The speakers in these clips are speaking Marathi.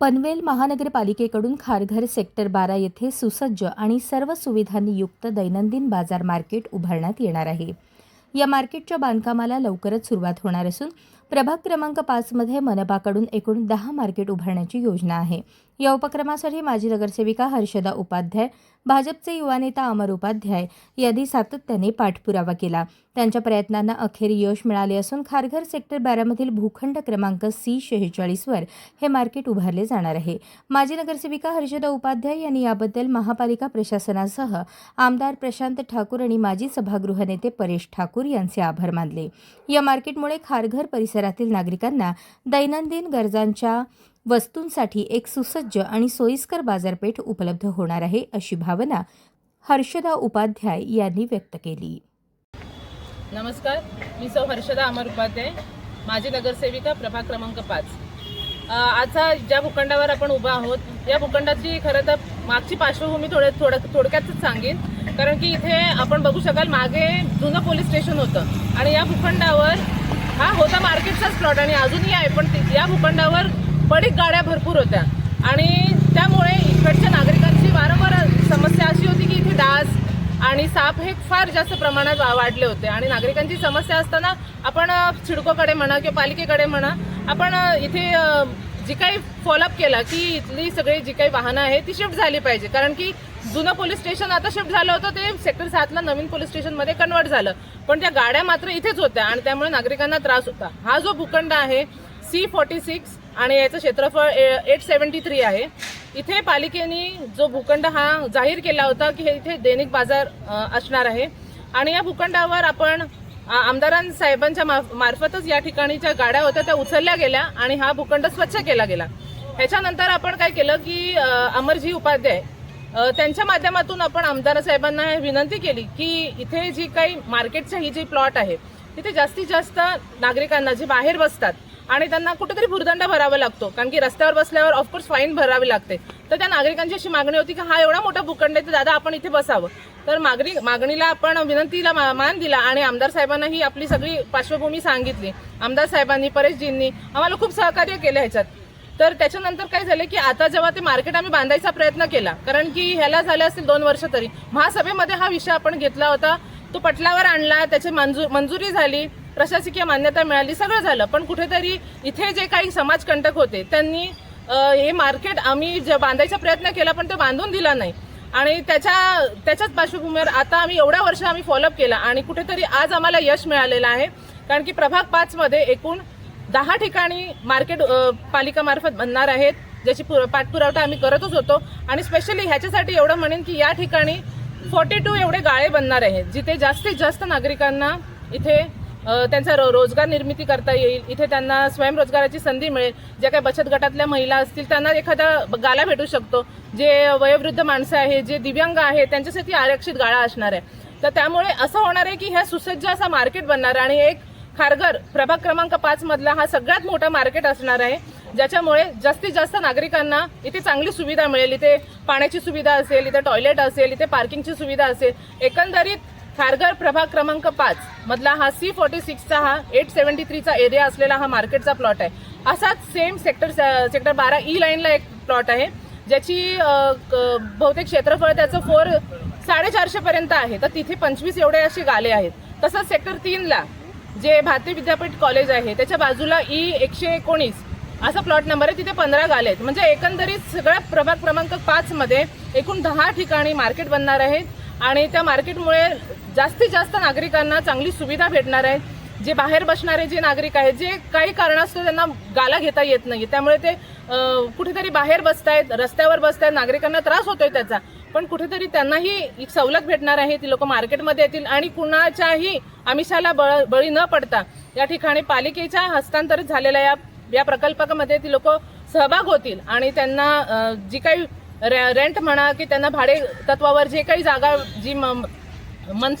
पनवेल महानगरपालिकेकडून खारघर सेक्टर बारा येथे सुसज्ज आणि सर्व सुविधांनी युक्त दैनंदिन बाजार मार्केट उभारण्यात येणार आहे. या मार्केटच्या बांधकामाला लवकरच सुरुवात होणार असून प्रभाग क्रमांक पाचमध्ये मनपाकडून एकूण दहा मार्केट उभारण्याची योजना आहे. या उपक्रमासाठी माजी नगरसेविका हर्षदा उपाध्याय भाजपचे युवा नेता अमर उपाध्याय यांनी सातत्याने पाठपुरावा केला. त्यांच्या प्रयत्नांना अखेर यश मिळाले असून खारघर सेक्टर बारामधील भूखंड क्रमांक सी शेहेचाळीसवर हे मार्केट उभारले जाणार आहे. माजी नगरसेविका हर्षदा उपाध्याय यांनी याबद्दल महापालिका प्रशासनासह आमदार प्रशांत ठाकूर आणि माजी सभागृह नेते परेश ठाकूर यांचे आभार मानले. या मार्केटमुळे खारघर परिसर परिसरातील नागरिकांना दैनंदिन गरजांच्या वस्तूंसाठी एक सुसज्ज आणि सोयीस्कर बाजारपेठ उपलब्ध होणार आहे अशी भावना हर्षदा उपाध्याय यांनी व्यक्त केली. नमस्कार मी सौ हर्षदा अमर उपाध्याय माझी नगरसेविका प्रभाग क्रमांक पाच. आजचा ज्या भूखंडावर आपण उभा आहोत या भूखंडाची खरं तर मागची पार्श्वभूमी थोडं थोडं थोडक्यातच सांगेन. कारण की इथे आपण बघू शकाल मागे जुनं पोलीस स्टेशन होतं. आणि या भूखंडावर हा होता मार्केटचाच प्लॉट आणि अजूनही आहे पण या भूखंडावर पडीक गाड्या भरपूर होत्या. आणि त्यामुळे इकडच्या नागरिकांची वारंवार समस्या अशी होती की इथे डास आणि साप हे फार जास्त प्रमाणात वा- वाढले होते. आणि नागरिकांची समस्या असताना आपण छिडकोकडे सिडकोकडे म्हणा किंवा पालिकेकडे म्हणा आपण इथे जी काही फॉलोअप केला की इथली सगळी जी काही वाहनं आहेत ती शिफ्ट झाली पाहिजे. कारण की जुनं पोलीस स्टेशन आता शिफ्ट झालं होतं ते सेक्टर सातला नवीन पोलीस स्टेशनमध्ये कन्वर्ट झालं. पण त्या गाड्या मात्र इथेच होत्या आणि त्यामुळे नागरिकांना त्रास होता. हा जो भूखंड आहे सी फोर्टी सिक्स आणि याचं क्षेत्रफळ एट सेवन्टी थ्री आहे. इथे पालिकेने जो भूखंड हा जाहीर केला होता की हे इथे दैनिक बाजार असणार आहे. आणि या भूखंडावर आपण आ- आमदारां साहेबांच्या मार्फतच या ठिकाणी ज्या गाड्या होत्या त्या उचलल्या गेल्या आणि हा भूखंड स्वच्छ केला गेला. ह्याच्यानंतर आपण काय केलं की अमरजी उपाध्याय त्यांच्या माध्यमातून आपण आमदार साहेबांना विनंती केली की इथे जी काही मार्केटच्या ही जी प्लॉट आहे तिथे जास्तीत जास्त नागरिकांना जे बाहेर बसतात आणि त्यांना कुठेतरी भुर्दंड भरावा लागतो. कारण की रस्त्यावर बसल्यावर ऑफकोर्स फाईन भरावी लागते. तर त्या नागरिकांची अशी मागणी होती की हा एवढा मोठा भूखंड आहे तर दादा आपण इथे बसावं. तर मागणी मागणीला आपण विनंतीला मा- मान दिला आणि आमदार साहेबांना ही आपली सगळी पार्श्वभूमी सांगितली. आमदार साहेबांनी परेशजींनी आम्हाला खूप सहकार्य केलं ह्याच्यात. तर त्याच्यानंतर काय झालं की आता जेव्हा ते मार्केट आम्ही बांधायचा प्रयत्न केला कारण की ह्याला झाले असतील दोन वर्ष तरी महासभेमध्ये हा विषय आपण घेतला होता. तो पटलावर आणला त्याची मंजूर मंजुरी झाली प्रशासकीय मान्यता मिळाली सगळं झालं. पण कुठेतरी इथे जे काही समाजकंटक होते त्यांनी हे मार्केट आम्ही जे बांधायचा प्रयत्न केला पण ते बांधून दिला नाही. आणि त्याच्या त्याच्याच पार्श्वभूमीवर आता आम्ही एवढ्या वर्ष आम्ही फॉलोअप केला आणि कुठेतरी आज आम्हाला यश मिळालेलं आहे. कारण की प्रभाग पाचमध्ये एकूण दहा ठिकाणी मार्केट पालिकामार्फत बनणार आहेत ज्याची पु पाठपुरावठा आम्ही करतच होतो. आणि स्पेशली ह्याच्यासाठी एवढं म्हणेन की या ठिकाणी फोर्टी टू एवढे गाळे बनणार आहेत जिथे जास्तीत जास्त नागरिकांना इथे त्यांचा रो- रोजगार निर्मिती करता येईल इथे त्यांना स्वयंरोजगाराची संधी मिळेल. ज्या काही बचत गटातल्या महिला असतील त्यांना एखादा गाला भेटू शकतो. जे वयोवृद्ध माणसं आहेत जे दिव्यांग आहेत त्यांच्यासाठी आरक्षित गाळा असणार आहे. तर त्यामुळे असं होणार आहे की ह्या सुसज्ज असा मार्केट बनणार आहे आणि एक खारघर प्रभाग क्रमांक पाच मधला हा सगळ्यात मोठा मार्केट असणार आहे. ज्याच्यामुळे जास्तीत जास्त नागरिकांना इथे चांगली सुविधा मिळेल. इथे पाण्याची सुविधा असेल इथे टॉयलेट असेल इथे पार्किंगची सुविधा असेल. एकंदरीत खारघर प्रभाग क्रमांक पाच मधला हा सी फोर्टी सिक्सचा हा एट सेव्हन्टी थ्रीचा एरिया असलेला हा मार्केटचा प्लॉट आहे. असाच सेम सेक्टर सेक्टर बारा e ई लाईनला एक प्लॉट आहे. ज्याची बहुतेक क्षेत्रफळ त्याचं फोर साडेचारशेपर्यंत आहे. तर तिथे पंचवीस एवढे असे गाले आहेत. तसंच सेक्टर तीनला जे भारतीय विद्यापीठ कॉलेज आहे त्याच्या बाजूला ई एकशे एकोणीस असा प्लॉट नंबर आहे तिथे पंधरा गाले आहेत. म्हणजे एकंदरीत सगळ्या प्रभाग क्रमांक पाचमध्ये एकूण दहा ठिकाणी मार्केट बनणार आहेत आणि त्या मार्केटमुळे जास्तीत जास्त नागरिकांना चांगली सुविधा भेटणार आहे. जे बाहेर बसणारे जे नागरिक आहेत जे काही कारणास्तव त्यांना गाला घेता येत नाही. त्यामुळे ते कुठेतरी बाहेर बसतायत रस्त्यावर बसतायत नागरिकांना त्रास होतोय त्याचा. पण कुठेतरी त्यांनाही एक सवलत भेटणार आहे ती लोक मार्केटमध्ये येतील आणि कुणाच्याही आमिषाला बळ बळी न पडता या ठिकाणी पालिकेच्या हस्तांतरित झालेल्या या या प्रकल्पामध्ये ती लोक सहभाग होतील आणि त्यांना जी काही रे- रेंट म्हणा की त्यांना भाडे तत्वावर जे काही जागा जी म-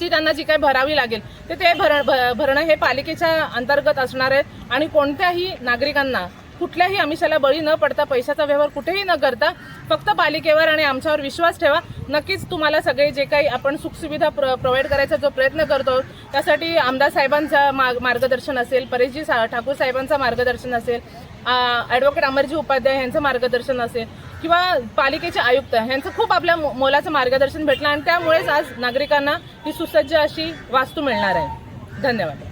त्यांना जी काही भरावी लागेल ते ते भर भ- भरणं हे पालिकेच्या अंतर्गत असणार आहे आणि कोणत्याही नागरिकांना कुठल्याही आमिषाला बळी न पडता पैशाचा व्यवहार कुठेही न करता फक्त पालिकेवर आणि आमच्यावर विश्वास ठेवा. नक्कीच तुम्हाला सगळे जे काही आपण सुखसुविधा प्र प्रोव्हाइड करायचा जो प्रयत्न करतो त्यासाठी आमदार साहेबांचा मा मार्गदर्शन असेल परेशजी सा ठाकूर साहेबांचा मार्गदर्शन असेल ॲडव्होकेट अमरजी उपाध्याय यांचं मार्गदर्शन असेल किंवा पालिकेचे आयुक्त यांचं खूप आपल्या मोलाचं मार्गदर्शन भेटलं आणि त्यामुळेच आज नागरिकांना ही सुसज्ज अशी वास्तू मिळणार आहे. धन्यवाद.